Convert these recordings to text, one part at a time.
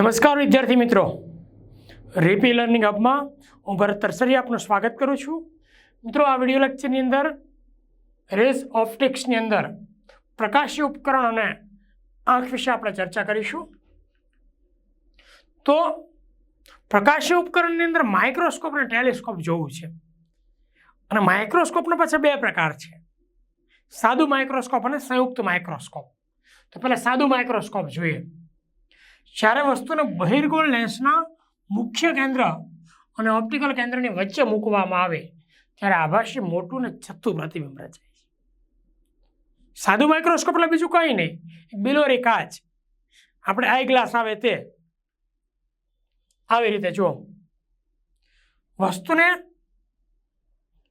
નમસ્કાર વિદ્યાર્થી મિત્રો. રેપી લર્નિંગ હબમાં હું ભરત તરસરી આપનું સ્વાગત કરું છું. મિત્રો, આ વીડિયો લેક્ચરની અંદર રેસ ઓપ્ટિક્સની અંદર પ્રકાશી ઉપકરણ અને આંખ વિશે આપણે ચર્ચા કરીશું. તો પ્રકાશી ઉપકરણની અંદર માઇક્રોસ્કોપ અને ટેલિસ્કોપ જોવું છે. અને માઇક્રોસ્કોપના પાછા બે પ્રકાર છે. સાદું માઇક્રોસ્કોપ અને સંયુક્ત માઇક્રોસ્કોપ તો પહેલાં સાદું માઇક્રોસ્કોપ જોઈએ. જ્યારે વસ્તુને બહિર્ગોળ લેન્સના મુખ્ય કેન્દ્ર અને ઓપ્ટિકલ કેન્દ્રની વચ્ચે મૂકવામાં આવે, ત્યારે આભાસી મોટું ને છતું પ્રતિબિંબ રચાય છે. સાદું માઇક્રોસ્કોપ એટલે બીજું કંઈ નહીં બિલોરી કાચ. આપણે આઈ ગ્લાસ આવે તે. આવી રીતે જુઓ. વસ્તુને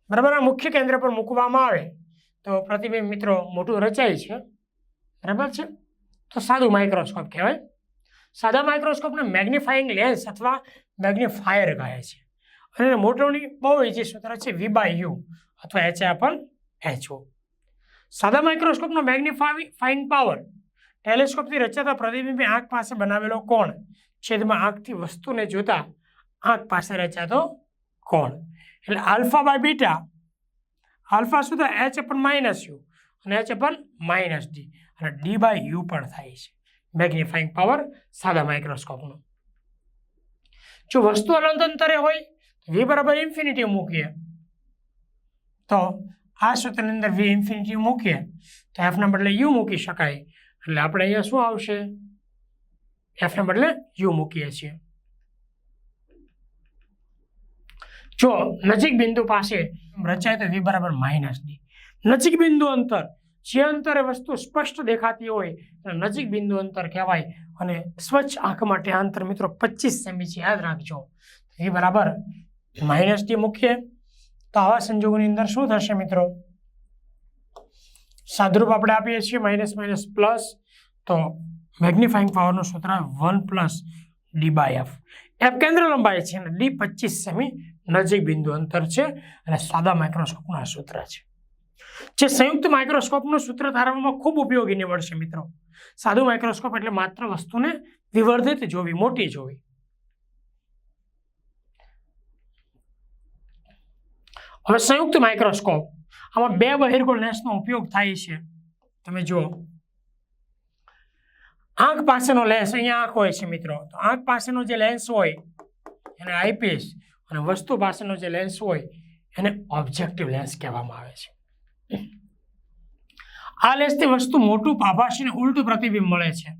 બરાબર મુખ્ય કેન્દ્ર પર મૂકવામાં આવે, તો પ્રતિબિંબ મિત્રો મોટું રચાય છે. બરાબર છે? તો સાદું માઇક્રોસ્કોપ કહેવાય. સાદા માઇક્રોસ્કોપને મેગ્નિફાઈંગ લેન્સ અથવા મેગ્નિફાયર કહે છે. અને મોટોની બહુ ઈજી સૂત્ર છે વી બાય યુ અથવા એચ પણ એચ ઓ સાદા માઇક્રોસ્કોપનો મેગ્નિફાઈંગ પાવર ટેલિસ્કોપથી રચાતા પ્રતિબિંબે આંખ પાસે બનાવેલો કોણ? છેદમાં આંખથી વસ્તુને જોતા આંખ પાસે રચાતો કોણ? એટલે આલ્ફા બાય બીટા. આલ્ફા શું થાય? એચ અપન માઇનસ યુ અને એચ અપન માઇનસ ડી અને ડી બાય યુ પણ થાય છે. મેગ્નિફાઈંગ પાવર સાદા માઇક્રોસ્કોપનો જો વસ્તુ અનંત અંતરે હોય વી બરાબર ઇન્ફિનિટી મૂકીએ. તો આ સૂત્રની અંદર વી ઇન્ફિનિટી મૂકીએ, તો એફના બદલે યુ મૂકી શકાય. એટલે આપણે અહીંયા શું આવશે? એફના બદલે યુ મૂકીએ છીએ. જો નજીક બિંદુ પાસે રચાય તો વી બરાબર માઇનસ ડી નજીક બિંદુ અંતર જે અંતરે વસ્તુ સ્પષ્ટ દેખાતી હોય એને નજીક બિંદુ અંતર કહેવાય અને સ્વચ્છ આંખ માટે અંતર મિત્રો પચીસ સેમી છે. યાદ રાખજો. એ બરાબર? માઇનસ ટી મૂકીએ. તો આવા સંજોગોની અંદર શું થશે મિત્રો? સાદરૂપ આપણે આપીએ છીએ માઇનસ માઇનસ પ્લસ તો મેગ્નિફાઈંગ પાવરનું સૂત્ર one plus D by F F કેન્દ્ર લંબાઈ છે અને ડી પચીસ સેમી નજીક બિંદુ અંતર છે અને સાદા માઇક્રોસ્કોપનું આ સૂત્ર છે. જે સંયુક્ત માઇક્રોસ્કોપનું સૂત્ર ધારવામાં ખૂબ ઉપયોગી નીવડશે મિત્રો. સાદું માઇક્રોસ્કોપ એટલે માત્ર વસ્તુને વિવર્ધિત જોવી, મોટી જોવી. હવે સંયુક્ત માઇક્રોસ્કોપ, આમાં બે બહિર્ગોળ લેન્સનો ઉપયોગ થાય છે. તમે જુઓ. આંખ પાસેનો લેન્સ અહીંયા આંખ હોય છે મિત્રો. તો આંખ પાસેનો જે લેન્સ હોય, એને આઈપીએસ અને વસ્તુ પાસેનો જે લેન્સ હોય, એને ઓબ્જેક્ટિવ લેન્સ કહેવામાં આવે છે. આ લેન્સથી વસ્તુ મોટું પાભાશીને ઉલટું પ્રતિબિંબ મળે છે.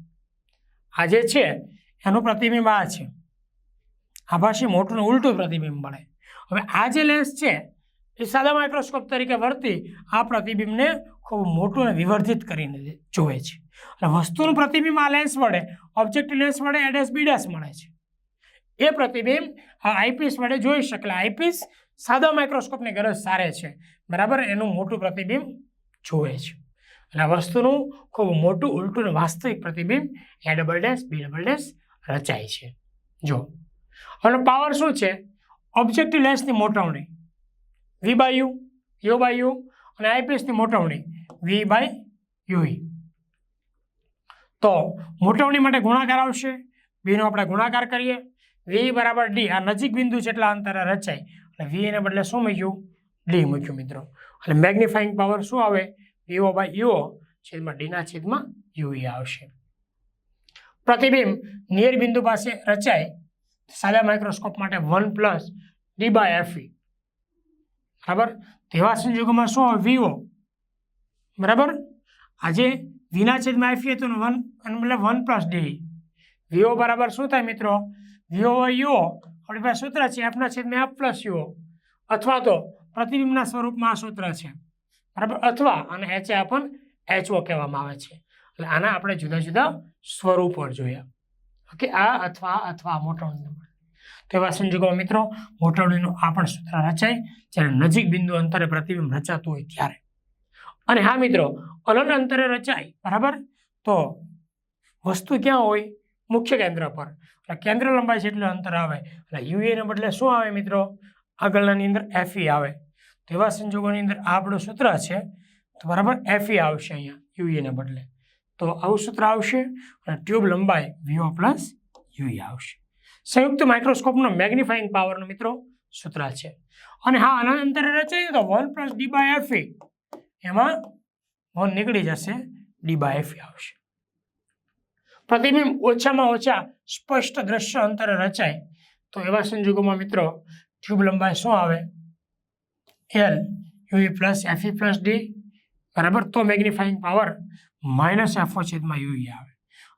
આ જે છે, એનું પ્રતિબિંબ આ છે. આભાસી મોટું ઉલટું પ્રતિબિંબ મળે. હવે આ જે લેન્સ છે, એ સાદા માઇક્રોસ્કોપ તરીકે વર્તી આ પ્રતિબિંબને ખૂબ મોટું અને વિવર્ધિત કરીને જોવે છે. અને વસ્તુનું પ્રતિબિંબ આ લેન્સ વડે ઓબ્જેક્ટિવ લેન્સ વડે એડેસ બીડેસ મળે છે. એ પ્રતિબિંબ આ આઈપીસ વડે જોઈ શકે આઈપીસ સાદા માઇક્રોસ્કોપની ગરજ સારે છે. બરાબર? એનું મોટું પ્રતિબિંબ જોવે છે. અને આ વસ્તુનું ખૂબ મોટું, ઉલટું વાસ્તવિક પ્રતિબિંબ A double dash B double dash રચાય છે. જો. અને પાવર શું છે? ઓબ્જેક્ટિવ લેન્સની મોટવણી. V by U U by U અને આઈપીએસની મોટવણી. વી બાય યુઈ તો મોટવણી માટે ગુણાકાર આવશે. બીનો આપણે ગુણાકાર કરીએ. વી બરાબર ડી આ નજીક બિંદુ જેટલા અંતરે રચાય. એટલે વી એને બદલે શું મૂક્યું? ડી મૂક્યું મિત્રો. એટલે મેગ્નિફાઈંગ પાવર શું આવે? વીઓ બાય યુઓ છેદમાં ડીના છેદમાં યુઈ આવશે. પ્રતિબિંબ નિયર બિંદુ પાસે રચાય સાદા માઇક્રોસ્કોપ માટે one plus D by F E બરાબર? તેવા સંજોગોમાં શું આવે? વીઓ બરાબર? આજે વિના છેદમાં એફી હતું વન મતલબ વન પ્લસ ડી વીઓ બરાબર શું થાય મિત્રો? વીઓ યુઓ આપણી પાસે સૂત્ર છે એફના છેદમાં એફ પ્લસ યુઓ અથવા તો પ્રતિબિંબના સ્વરૂપમાં આ સૂત્ર છે. બરાબર? અથવા અને એચ પણ એચઓ કહેવામાં આવે છે. એટલે આના આપણે જુદા જુદા સ્વરૂપો જોયા. ઓકે? આ અથવા અથવા મોટવણી તો એવા સંજોગો મિત્રો મોટવણીનું આ પણ સૂત્ર રચાય, જ્યારે નજીક બિંદુ અંતરે પ્રતિબિંબ રચાતું હોય ત્યારે. અને હા મિત્રો, અલગ અંતરે રચાય, બરાબર? તો વસ્તુ ક્યાં હોય? મુખ્ય કેન્દ્ર પર. એટલે કેન્દ્ર લંબાઈ જેટલું અંતર આવે. એટલે યુએને બદલે શું આવે મિત્રો? આગળનાની અંદર એફઈ આવે. તો એવા સંજોગોની અંદર આ આપણું સૂત્ર છે. તો બરાબર એફઈ આવશે અહીંયા યુએને બદલે. તો આવું સૂત્ર આવશે અને ટ્યુબ લંબાઈ વીઓ પ્લસ યુવી આવશે. સંયુક્ત માઇક્રોસ્કોપનો મેગ્નિફાઈંગ પાવરનો મિત્રો સૂત્ર છે. અને હા, આના અંતરે રચાય તો one plus D by F E એમાં વન નીકળી જશે ડી બાય એફઈ આવશે. પ્રતિબિંબ ઓછામાં ઓછા સ્પષ્ટ દ્રશ્ય અંતરે રચાય. તો એવા સંજોગોમાં મિત્રો, ટ્યુબ લંબાઈ શું આવે? L U V plus F E plus D બરાબર? તો magnifying power minus F O છેદમાં યુવી આવે.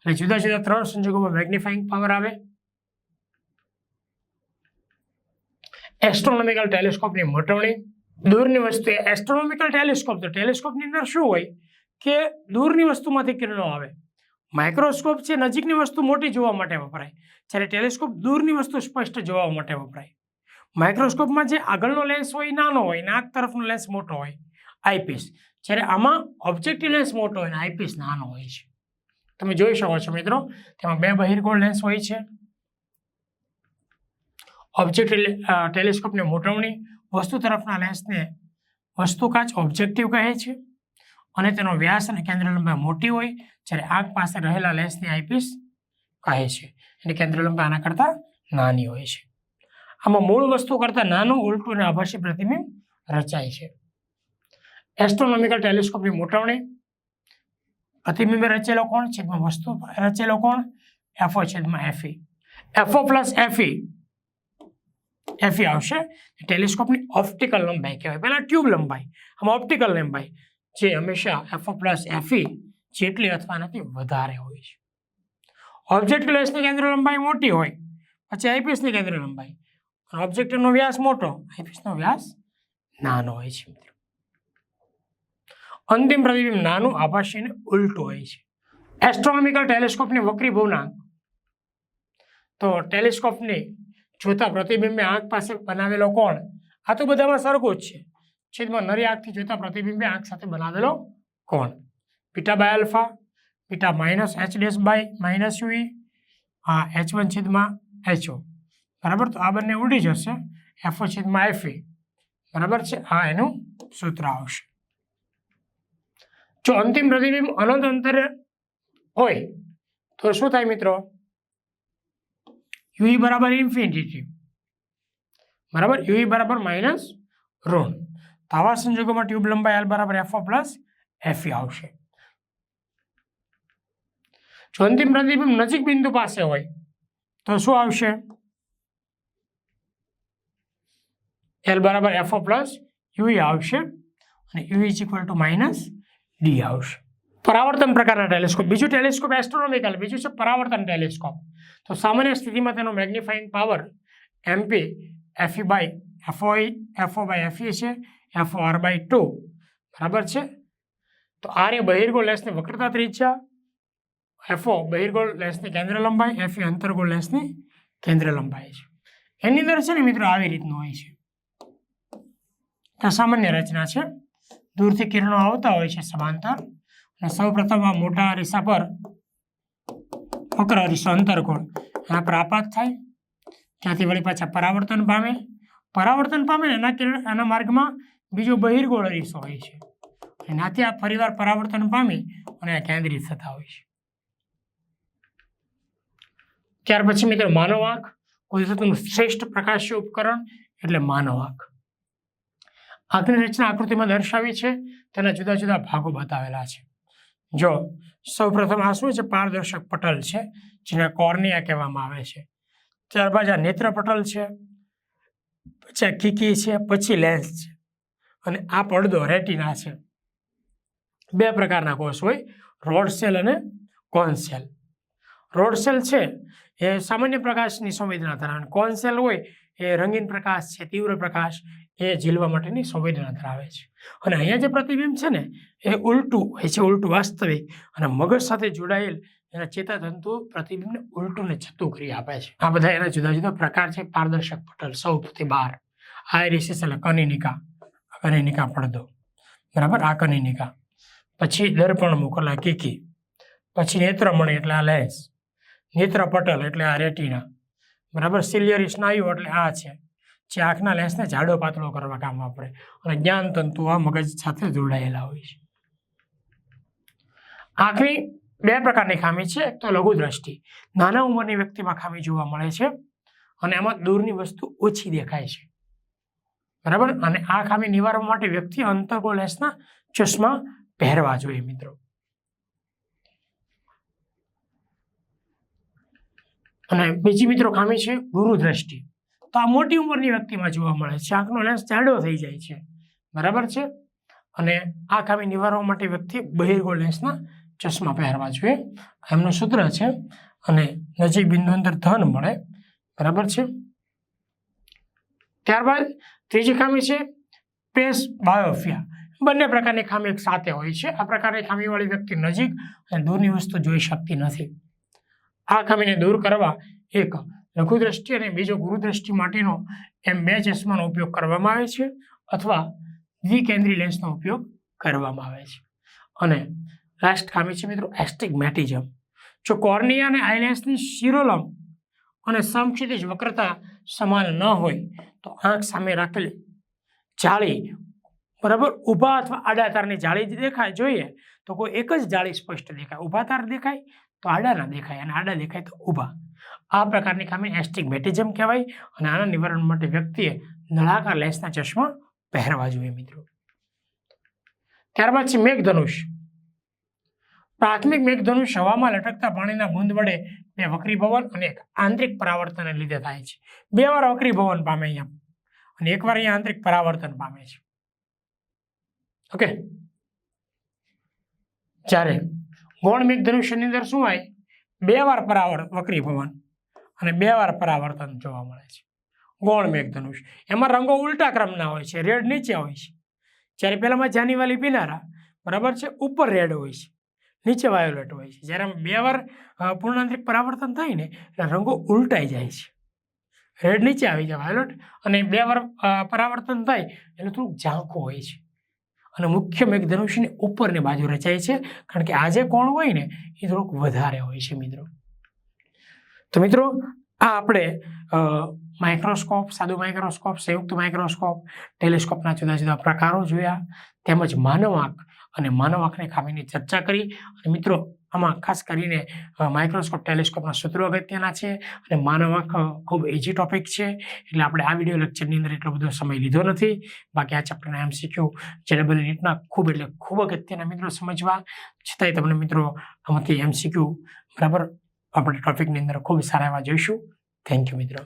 અને જુદા જુદા ત્રણ સંજોગોમાં મેગ્નિફાઈંગ પાવર આવે. એસ્ટ્રોનોમિકલ ટેલિસ્કોપની મોટવણી. દૂરની વસ્તુ એસ્ટ્રોનોમિકલ ટેલિસ્કોપ તો ટેલિસ્કોપની અંદર શું હોય? કે દૂરની વસ્તુમાંથી કિરણો આવે. માઇક્રોસ્કોપ છે, નજીકની વસ્તુ મોટી જોવા માટે વપરાય. જ્યારે ટેલિસ્કોપ દૂરની વસ્તુ સ્પષ્ટ જોવા માટે વપરાય. માઇક્રોસ્કોપમાં જે આગળનો લેન્સ હોય નાનો હોય, નાક તરફનો લેન્સ મોટો હોય આઈપીસ જ્યારે આમાં ઓબ્જેક્ટિવ લેન્સ મોટો હોય અને આઈપીસ નાનો હોય છે. તમે જોઈ શકો છો મિત્રો, તેમાં બે બહિર્ગોળ લેન્સ હોય છે. ઓબ્જેક્ટ ટેલિસ્કોપની મોટવણી વસ્તુ તરફના લેન્સને વસ્તુ કાચ ઓબ્જેક્ટિવ કહે છે. અને તેનો વ્યાસ અને કેન્દ્ર લંબાઈ મોટી હોય, જ્યારે આગ પાસે રહેલા લેસની આઈપીસ કહે છે. અને કેન્દ્ર લંબાઈ આના કરતાં નાની હોય છે. આમાં મૂળ વસ્તુ કરતાં નાનું ઉલટું અને આભાસી પ્રતિબિંબ રચાય છે. એસ્ટ્રોનોમિકલ ટેલિસ્કોપની મોટવણી. પ્રતિબિંબે રચેલો કોણ? છેદમાં વસ્તુ રચેલો કોણ? એફઓ છેદમાં F E F O plus F E F E આવશે. ટેલિસ્કોપની ઓપ્ટિકલ લંબાઈ કહેવાય. પહેલાં ટ્યુબ લંબાઈ. આમાં ઓપ્ટિકલ લંબાઈ. જે હંમેશા એફઓ પ્લસ એફઈ જેટલી અથવા નથી, વધારે હોય છે. ઓબ્જેક્ટ ગ્લાસની કેન્દ્ર લંબાઈ મોટી હોય, પછી આઈપીએસની કેન્દ્ર લંબાઈ. ઓબ્જેક્ટનો વ્યાસ મોટો આઈપીએસનો વ્યાસ નાનો હોય છે મિત્રો. અંતિમ પ્રતિબિંબ નાનું આભાસી અને ઉલટું હોય છે. એસ્ટ્રોનોમિકલ ટેલિસ્કોપની વક્રી ભૂનાંક તો ટેલિસ્કોપની જોતા પ્રતિબિંબે આંખ પાસે બનાવેલો કોણ? આ તો બધામાં સરખું જ છે. છેદમાં નરી આંખથી જોતા પ્રતિબિંબે આંખ સાથે બનાવેલો કોણ? Beta by alpha beta minus H days by minus U E આ એચ વન છેદમાં એચઓ બરાબર? તો આ બંને ઉડી જશે એફઓ છેદમાં એફઈ બરાબર છે? આ એનું સૂત્ર આવશે. જો અંતિમ પ્રતિબિંબ અનંત અંતરે હોય, તો શું થાય મિત્રો? યુઈ બરાબર ઇન્ફિનિટી. બરાબર? યુઈ બરાબર માઇનસ ઋણ. તો આવા સંજોગોમાં ટ્યુબ લંબાઈ એલ બરાબર એફઓ પ્લસ એફઈ આવશે. જો અંતિમ પ્રતિબિંબ નજીક બિંદુ પાસે હોય, તો શું આવશે? એલ બરાબર એફઓ પ્લસ યુઈ આવશે અને U is equal to minus D આવશે. પરાવર્તન પ્રકારના ટેલિસ્કોપ બીજું ટેલિસ્કોપ એસ્ટ્રોનોમિકલ બીજું છે પરાવર્તન ટેલિસ્કોપ તો સામાન્ય સ્થિતિમાં તેનો magnifying power M P F E by F O E F O by F E છે. F O R by two બરાબર છે? તો આર એ બહિર્ગોળ લેન્સની વક્રતા ત્રિજ્યા. એફઓ બહિર્ગોળ લેન્સની કેન્દ્ર લંબાઈ એફઈ અંતર્ગોળ લેન્સની કેન્દ્ર લંબાઈ છે. એની અંદર છે ને મિત્રો આવી રીતનું હોય છે. આ સામાન્ય રચના છે. દૂરથી કિરણો આવતા હોય છે સમાંતર. અને સૌપ્રથમ આ મોટા અરીસા પર વક્ર અરીસો અંતરકોણ એના પર આપાત થાય. ત્યાંથી વળી પાછા પરાવર્તન પામે. પરાવર્તન પામે એના કિરણ, એના માર્ગમાં બીજો બહિર્ગોળ અરીસો હોય છે. એનાથી આ ફરીવાર પરાવર્તન પામી અને આ કેન્દ્રિત થતા હોય છે. ત્યાર પછી મિત્રો માનવ આંખ કુદરતનું શ્રેષ્ઠ પ્રકાશ્ય ઉપકરણ એટલે માનવ આંખ. આંખની રચના આકૃતિમાં દર્શાવી છે, તેના જુદા જુદા ભાગો બતાવેલા છે. જો, સૌપ્રથમ આ શું છે? પારદર્શક પટલ છે, જેને કોર્નિયા કહેવામાં આવે છે. ત્યારબાદ આ નેત્ર પટલ છે, પછી આ કીકી છે, પછી લેન્સ છે. અને આ પડદો રેટિના છે. બે પ્રકારના કોષ હોય, રોડ સેલ અને કોન સેલ. રોડ સેલ છે એ સામાન્ય પ્રકાશની સંવેદના ધરાવે. કોન સેલ હોય એ રંગીન પ્રકાશ છે, તીવ્ર પ્રકાશ, એ ઝીલવા માટેની સંવેદના ધરાવે છે. અને અહીંયા જે પ્રતિબિંબ છે ને, એ ઉલટું હોય છે, ઉલટું વાસ્તવિક. અને મગજ સાથે જોડાયેલ એના ચેતાતંતુ પ્રતિબિંબને ઉલટું ને છતું કરી આપે છે. આ બધા એના જુદા જુદા પ્રકાર છે. પારદર્શક પટલ, સૌથી બહાર. આયરિસિસ એટલે કનિનિકા. કનિનિકા પડદો બરાબર? આ કનિનિકા. પછી દર્પણ મોકલા કીકી પછી નેત્રમણી એટલે આ લેન્સ નેત્ર પટલ એટલે આ રેટિના. બરાબર? સિલિયરી સ્નાયુ એટલે આ છે. જે આંખના લેન્સને જાડો પાતળો કરવા કામ વાપરે અને જ્ઞાન તંતુ આ મગજ સાથે જોડાયેલા હોય છે. આંખની બે પ્રકારની ખામી છે. એક તો લઘુ દ્રષ્ટિ. નાના ઉંમરની વ્યક્તિમાં ખામી જોવા મળે છે. અને એમાં દૂરની વસ્તુ ઓછી દેખાય છે. બરાબર? અને આ ખામી નિવારવા માટે વ્યક્તિ અંતર્ગો લેન્સના ચશ્મા પહેરવા જોઈએ મિત્રો. અને બીજી મિત્રો ખામી છે ગુરુ દ્રષ્ટિ. તો આ મોટી ઉંમરની વ્યક્તિમાં જોવા મળે છે. આંખનો લેન્સ જાડો થઈ જાય છે. બરાબર છે? અને આ ખામી નિવારવા માટે વ્યક્તિ બહિર્ગો લેન્સના ચશ્મા પહેરવા જોઈએ. એમનું સૂત્ર છે અને નજીક બિંદુ અંદર ધન મળે. બરાબર છે? ત્યારબાદ ત્રીજી ખામી છે પેસ બાયોફિયા. બંને પ્રકારની ખામી એક સાથે હોય છે. આ પ્રકારની ખામીવાળી વ્યક્તિ નજીક અને દૂરની વસ્તુ જોઈ શકતી નથી. આ ખામીને દૂર કરવા એક લઘુદ્રષ્ટિ અને બીજો ગુરુદ્રષ્ટિ માટેનો એમ બે ચશ્માનો ઉપયોગ કરવામાં આવે છે અથવા દ્વિકેન્દ્રી લેન્સનો ઉપયોગ કરવામાં આવે છે. અને લાસ્ટ ખામી છે મિત્રો એસ્ટિગમેટિઝમ. જો કોર્નિયા અને આઈલેન્સની શિરોલમ અને સમક્ષિતિજ વક્રતા સમાન ન હોય તો આંખ સામે રાખેલી. જાળી. બરાબર? ઊભા અથવા આડા તારની જાળી દેખાય જોઈએ. તો કોઈ એક જ જાળી સ્પષ્ટ દેખાય. ઊભા તાર દેખાય તો આડા ના દેખાય અને આડા દેખાય તો ઊભા. આ પ્રકારની ખામી એસ્ટિગમેટિઝમ કહેવાય અને આના નિવારણ માટે વ્યક્તિએ નળાકાર લેન્સના ચશ્મા પહેરવા જોઈએ મિત્રો. ત્યારબાદ છે મેઘધનુષ. પ્રાથમિક મેઘધનુષ હવામાં લટકતા પાણીના બુંદ વડે બે વક્રીભવન અને એક આંતરિક પરાવર્તનને લીધે થાય છે. બે વાર વક્રીભવન પામે અહીંયા અને એકવાર અહીંયા આંતરિક પરાવર્તન પામે છે. ઓકે. જ્યારે ગૌણ મેઘધનુષ્યની અંદર શું હોય? બે વાર પરાવર્ત વક્રીભવન અને બે વાર પરાવર્તન જોવા મળે છે. ગૌણ મેઘધનુષ. એમાં રંગો ઉલટા ક્રમના હોય છે, રેડ નીચે હોય છે. જ્યારે પહેલામાં જાનીવાલી પિનારા, બરાબર છે? ઉપર રેડ હોય છે. નીચે વાયોલેટ હોય છે. જ્યારે બે વાર પૂર્ણાંતરિક પરાવર્તન થાય ને, એટલે રંગો ઉલટાઈ જાય છે. રેડ નીચે આવી જાય વાયોલેટ અને બે વાર પરાવર્તન થાય એટલે થોડુંક ઝાંખું હોય છે. અને મુખ્ય મેઘધનુષ્યની ઉપરની બાજુ રચાય છે, કારણ કે આજે કોણ હોય ને, એ થોડુંક વધારે હોય છે મિત્રો. તો મિત્રો, આ આપણે માઇક્રોસ્કોપ, સાદું માઇક્રોસ્કોપ, સંયુક્ત માઇક્રોસ્કોપ, ટેલિસ્કોપના જુદા જુદા પ્રકારો જોયા, તેમજ માનવ આંખ અને માનવ આંખની ખામીની ચર્ચા કરી. અને મિત્રો, આમાં ખાસ કરીને માઇક્રોસ્કોપ ટેલિસ્કોપના સૂત્રો અગત્યના છે અને માનવ આંખ ખૂબ ઇઝી ટોપિક છે. એટલે આપણે આ વીડિયો લેક્ચરની અંદર એટલો બધો સમય લીધો નથી. બાકી આ ચેપ્ટરના એમસીક્યુ જે ડબલ નીટના ખૂબ એટલે ખૂબ અગત્યના મિત્રો સમજવા. છતાંય તમને મિત્રો, આમાંથી એમસીક્યુ બરાબર આપણે ટોપિકની અંદર ખૂબ સારા એવા જોઈશું. થેન્ક યુ મિત્રો.